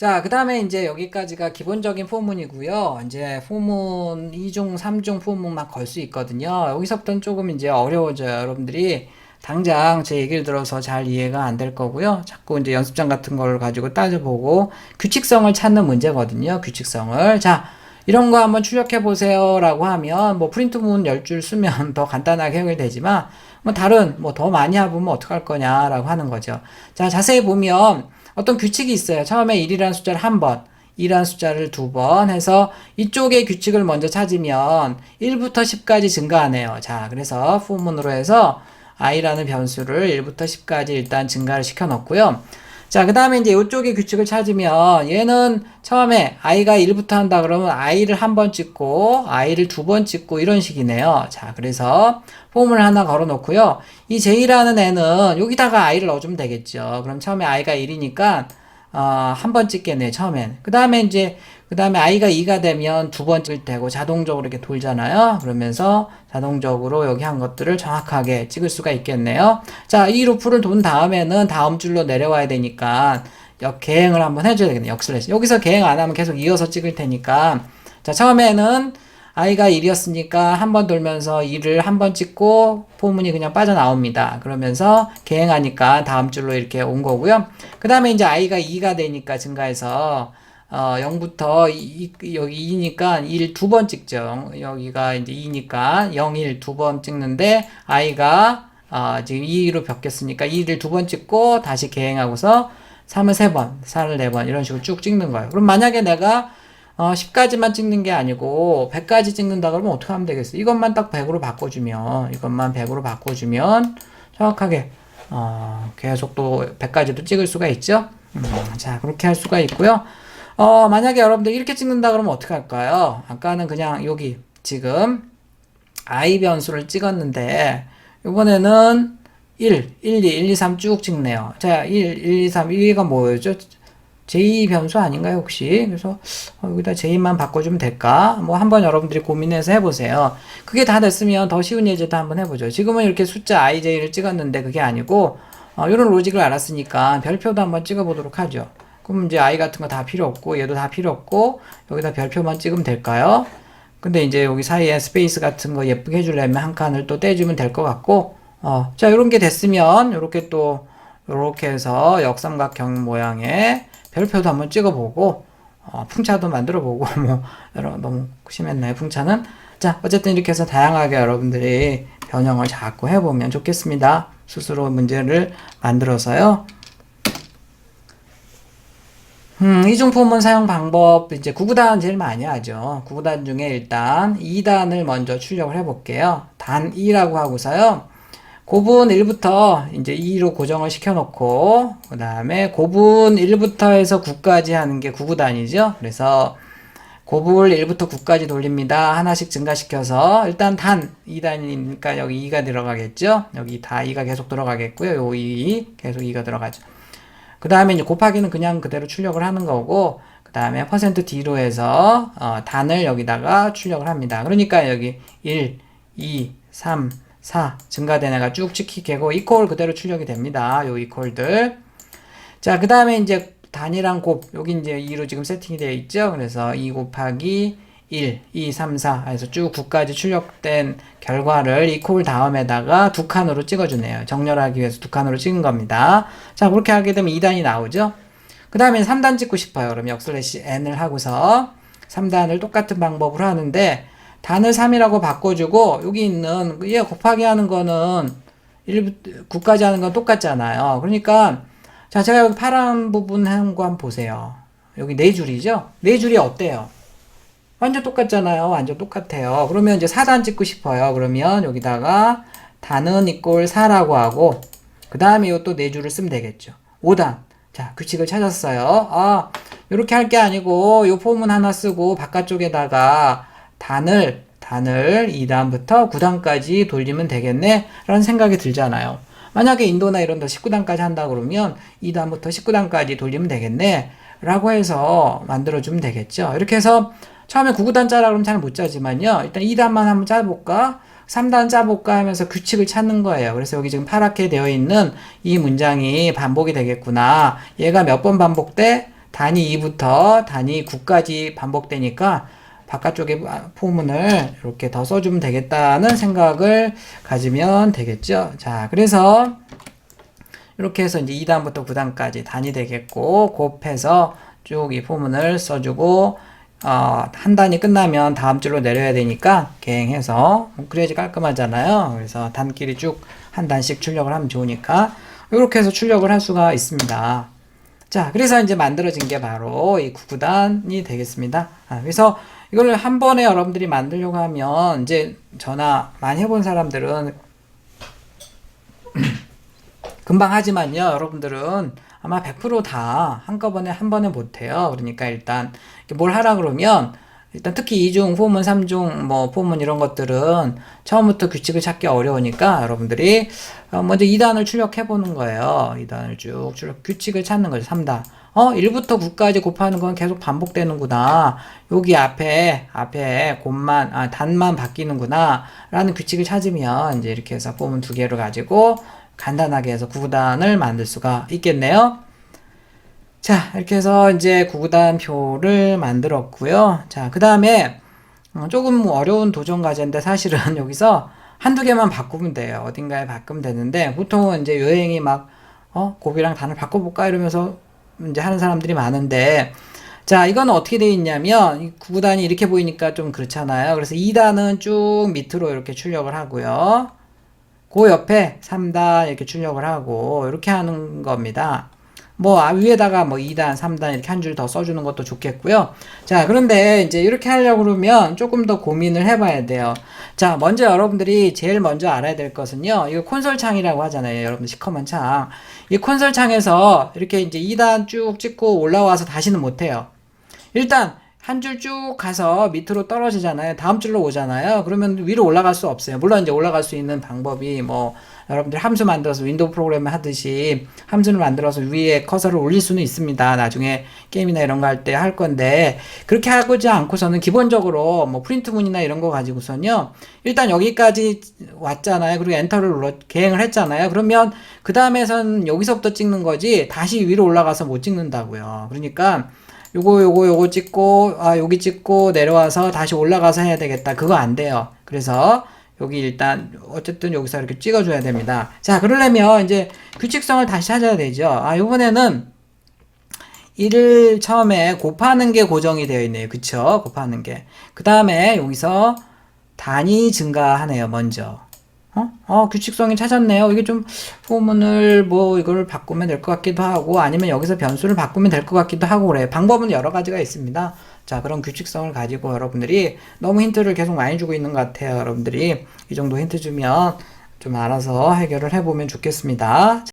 자, 그 다음에 이제 여기까지가 기본적인 포문이고요. 이제 포문 2중, 3중 포문만 걸수 있거든요. 여기서부터는 조금 이제 어려워져요. 여러분들이 당장 제 얘기를 들어서 잘 이해가 안 될 거고요. 자꾸 이제 연습장 같은 걸 가지고 따져보고 규칙성을 찾는 문제거든요. 규칙성을. 자, 이런 거 한번 출력해 보세요. 라고 하면 뭐 프린트 문 10줄 쓰면 더 간단하게 해결되지만 뭐 다른 뭐 더 많이 해보면 어떡할 거냐 라고 하는 거죠. 자, 자세히 보면 어떤 규칙이 있어요. 처음에 1이라는 숫자를 한 번, 2라는 숫자를 두 번 해서 이쪽의 규칙을 먼저 찾으면 1부터 10까지 증가하네요. 자, 그래서 포문으로 해서 i라는 변수를 1부터 10까지 일단 증가를 시켜 놓고요. 자, 그 다음에 이제 이쪽의 규칙을 찾으면 얘는 처음에 i가 1부터 한다 그러면 i를 한 번 찍고 i를 두 번 찍고 이런 식이네요. 자, 그래서 폼을 하나 걸어 놓고요. 이 j라는 애는 여기다가 i를 넣어주면 되겠죠. 그럼 처음에 i가 1이니까 어, 한번 찍겠네요, 처음엔. 그 다음에 이제, 그 다음에 i가 2가 되면 두 번 찍을 테고 자동적으로 이렇게 돌잖아요. 그러면서 자동적으로 여기 한 것들을 정확하게 찍을 수가 있겠네요. 자, 이 루프를 돈 다음에는 다음 줄로 내려와야 되니까 역 계행을 한번 해줘야 되겠네요. 역슬래시. 여기서 계행 안 하면 계속 이어서 찍을 테니까. 자, 처음에는 i가 1이었으니까 한 번 돌면서 2를 한 번 찍고 포문이 그냥 빠져나옵니다. 그러면서 계행하니까 다음 줄로 이렇게 온 거고요. 그 다음에 이제 i가 2가 되니까 증가해서 어, 0부터 2, 여기 2니까 1 두 번 찍죠. 여기가 이제 2니까 0, 1 두 번 찍는데 i가 어, 지금 2로 바뀌었으니까 2를 두 번 찍고 다시 계행하고서 3을 세 번, 4를 네 번 이런 식으로 쭉 찍는 거예요. 그럼 만약에 내가 어, 10까지만 찍는 게 아니고 100까지 찍는다 그러면 어떻게 하면 되겠어? 이것만 딱 100으로 바꿔주면 이것만 100으로 바꿔주면 정확하게 어, 계속 또 100까지도 찍을 수가 있죠. 음, 자 그렇게 할 수가 있고요. 어, 만약에 여러분들 이렇게 찍는다 그러면 어떻게 할까요? 아까는 그냥 여기 지금 i 변수를 찍었는데 이번에는 1, 1, 2, 1, 2, 3 쭉 찍네요. 자, 1, 1, 2, 3, 1가 뭐였죠? J 변수 아닌가요, 혹시? 그래서 어, 여기다 j만 바꿔주면 될까? 뭐 한번 여러분들이 고민해서 해보세요. 그게 다 됐으면 더 쉬운 예제도 한번 해보죠. 지금은 이렇게 숫자 ij를 찍었는데 그게 아니고 어, 이런 로직을 알았으니까 별표도 한번 찍어보도록 하죠. 그럼 이제 i 같은 거 다 필요 없고 얘도 다 필요 없고 여기다 별표만 찍으면 될까요? 근데 이제 여기 사이에 스페이스 같은 거 예쁘게 해주려면 한 칸을 또 떼주면 될 것 같고 어, 자 이런 게 됐으면 이렇게 또 이렇게 해서 역삼각형 모양의 별표도 한번 찍어보고 어, 풍차도 만들어보고 뭐 여러분 너무 심했나요 풍차는 자 어쨌든 이렇게 해서 다양하게 여러분들이 변형을 자꾸 해보면 좋겠습니다 스스로 문제를 만들어서요 음, 이중 포문 사용 방법 이제 구구단 제일 많이 하죠. 구구단 중에 일단 2단을 먼저 출력을 해볼게요. 단 2라고 하고서요. 고분 1부터 이제 2로 고정을 시켜놓고 그 다음에 고분 1부터 해서 9까지 하는 게 구구단이죠. 그래서 고분 1부터 9까지 돌립니다. 하나씩 증가시켜서 일단 단 2단이니까 여기 2가 들어가겠죠. 여기 다 2가 계속 들어가겠고요. 요 2 계속 2가 들어가죠. 그 다음에 이제 곱하기는 그냥 그대로 출력을 하는 거고, 그 다음에 퍼센트 D로 해서, 어, 단을 여기다가 출력을 합니다. 그러니까 여기 1, 2, 3, 4 증가된 애가 쭉 찍히게고, 이퀄 그대로 출력이 됩니다. 요 이퀄들. 자, 그 다음에 이제 단이랑 곱, 여기 이제 2로 지금 세팅이 되어 있죠. 그래서 2 곱하기 1, 2, 3, 4 해서 쭉 9까지 출력된 결과를 이퀄 다음에다가 두 칸으로 찍어주네요. 정렬하기 위해서 두 칸으로 찍은 겁니다. 자, 그렇게 하게 되면 2단이 나오죠. 그 다음에 3단 찍고 싶어요. 그럼 역슬래시 n을 하고서 3단을 똑같은 방법으로 하는데 단을 3이라고 바꿔주고 여기 있는 얘 곱하기 하는 거는 1, 9까지 하는 건 똑같잖아요. 그러니까 자, 제가 여기 파란 부분 한번 보세요. 여기 네 줄이죠? 네 줄이 어때요? 완전 똑같잖아요. 완전 똑같아요. 그러면 이제 4단 찍고 싶어요. 그러면 여기다가 단은 이꼴 4라고 하고 그 다음에 이것도 4줄을 쓰면 되겠죠. 5단. 자, 규칙을 찾았어요. 아, 이렇게 할 게 아니고 요 폼은 하나 쓰고 바깥쪽에다가 단을 단을 2단부터 9단까지 돌리면 되겠네 라는 생각이 들잖아요. 만약에 인도나 이런 데 19단까지 한다 그러면 2단부터 19단까지 돌리면 되겠네 라고 해서 만들어주면 되겠죠. 이렇게 해서 처음에 9구단 짜라 그러면 잘 못 짜지만요. 일단 2단만 한번 짜볼까? 3단 짜볼까 하면서 규칙을 찾는 거예요. 그래서 여기 지금 파랗게 되어 있는 이 문장이 반복이 되겠구나. 얘가 몇 번 반복돼? 단위 2부터 단위 9까지 반복되니까 바깥쪽에 포문을 이렇게 더 써주면 되겠다는 생각을 가지면 되겠죠. 자, 그래서 이렇게 해서 이제 2단부터 9단까지 단위 되겠고 곱해서 쭉 이 포문을 써주고 어, 한 단이 끝나면 다음 줄로 내려야 되니까 갱해서 그래야지 깔끔하잖아요. 그래서 단끼리 쭉 한 단씩 출력을 하면 좋으니까 이렇게 해서 출력을 할 수가 있습니다. 자, 그래서 이제 만들어진 게 바로 이 구구단이 되겠습니다. 아, 그래서 이걸 한 번에 여러분들이 만들려고 하면 이제 전화 많이 해본 사람들은 금방 하지만요, 여러분들은 아마 100%다 한꺼번에 한 번에 못해요. 그러니까 일단 뭘 하라 그러면 일단 특히 2중, 포문, 3중, 뭐 포문 이런 것들은 처음부터 규칙을 찾기 어려우니까 여러분들이 어, 먼저 2단을 출력해 보는 거예요. 2단을 쭉 출력 규칙을 찾는 거죠. 3단. 어, 1부터 9까지 곱하는 건 계속 반복되는구나. 여기 앞에 앞에 곱만 아 단만 바뀌는구나. 라는 규칙을 찾으면 이제 이렇게 해서 포문 두 개를 가지고 간단하게 해서 9단을 만들 수가 있겠네요. 자, 이렇게 해서 이제 구구단 표를 만들었고요. 자, 그 다음에 어, 조금 어려운 도전 과제인데 사실은 여기서 한두 개만 바꾸면 돼요. 어딘가에 바꾸면 되는데 보통은 이제 여행이 막 어, 곱이랑 단을 바꿔볼까 이러면서 이제 하는 사람들이 많은데 자, 이건 어떻게 돼 있냐면 이 구구단이 이렇게 보이니까 좀 그렇잖아요. 그래서 2단은 쭉 밑으로 이렇게 출력을 하고요. 그 옆에 3단 이렇게 출력을 하고 이렇게 하는 겁니다. 뭐 아, 위에다가 뭐 2단, 3단 이렇게 한 줄 더 써주는 것도 좋겠고요. 자, 그런데 이제 이렇게 하려고 그러면 조금 더 고민을 해봐야 돼요. 자, 먼저 여러분들이 제일 먼저 알아야 될 것은요. 이거 콘솔 창이라고 하잖아요. 여러분들 시커먼 창. 이 콘솔 창에서 이렇게 이제 2단 쭉 찍고 올라와서 다시는 못 해요. 일단 한 줄 쭉 가서 밑으로 떨어지잖아요. 다음 줄로 오잖아요. 그러면 위로 올라갈 수 없어요. 물론 이제 올라갈 수 있는 방법이 뭐 여러분들 함수 만들어서 윈도우 프로그램 하듯이 함수를 만들어서 위에 커서를 올릴 수는 있습니다. 나중에 게임이나 이런 거 할때할 건데 그렇게 하고지 않고서는 기본적으로 뭐 프린트 문이나 이런 거 가지고서는요. 일단 여기까지 왔잖아요. 그리고 엔터를 눌러 계행을 했잖아요. 그러면 그 다음에선 여기서부터 찍는 거지 다시 위로 올라가서 못 찍는다고요. 그러니까 요거 요거 요거 찍고 아 여기 찍고 내려와서 다시 올라가서 해야 되겠다. 그거 안 돼요. 그래서 여기 일단 어쨌든 여기서 이렇게 찍어줘야 됩니다. 자 그러려면 이제 규칙성을 다시 찾아야 되죠. 아 이번에는 1을 처음에 곱하는 게 고정이 되어 있네요. 그쵸? 곱하는 게. 그 다음에 여기서 단위 증가하네요. 먼저. 어? 어, 규칙성이 찾았네요. 이게 좀 포문을 뭐 이걸 바꾸면 될 것 같기도 하고 아니면 여기서 변수를 바꾸면 될 것 같기도 하고 그래요. 방법은 여러 가지가 있습니다. 자, 그런 규칙성을 가지고 여러분들이 너무 힌트를 계속 많이 주고 있는 것 같아요. 여러분들이 이 정도 힌트 주면 좀 알아서 해결을 해보면 좋겠습니다.